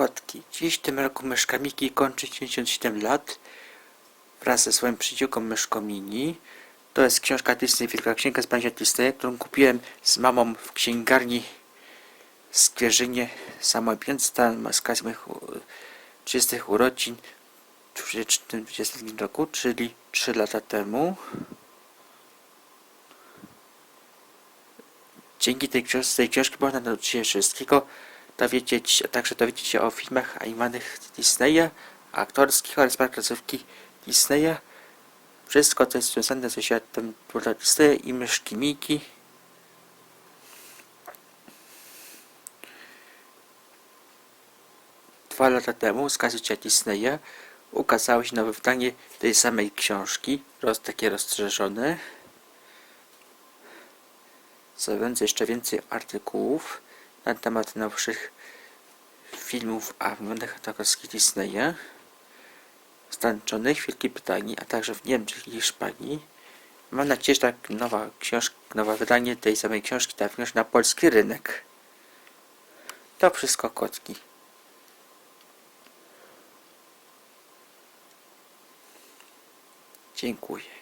Kotki. Dziś w tym roku myszka Miki kończy 97 lat wraz ze swoim przyjaciółką myszką Mini. To jest książka Disney, Wielka Księga z Pamięci Disney, którą kupiłem z mamą w księgarni w Skwierzynie Samopięcta z okazji moich u- 30 urodzin w 2020 roku, czyli 3 lata temu. Dzięki tej książce, tej książki można nauczyć się wszystkiego, dowiedzieć, a także dowiedzieć się o filmach animowanych Disneya, aktorskich oraz placówki Disneya. Wszystko, co jest związane ze światem Disneya i myszki Miki. Dwa lata temu z okazji Disneya ukazało się nowe wydanie tej samej książki, roz, takie rozszerzone zawierające jeszcze więcej artykułów na temat nowszych filmów animowanych autorskich Disneya, stanowionych w Wielkiej Brytanii, a także w Niemczech i Hiszpanii. Mam nadzieję, że tak nowa książka, nowe wydanie tej samej książki trafi na polski rynek. To wszystko kotki. Dziękuję.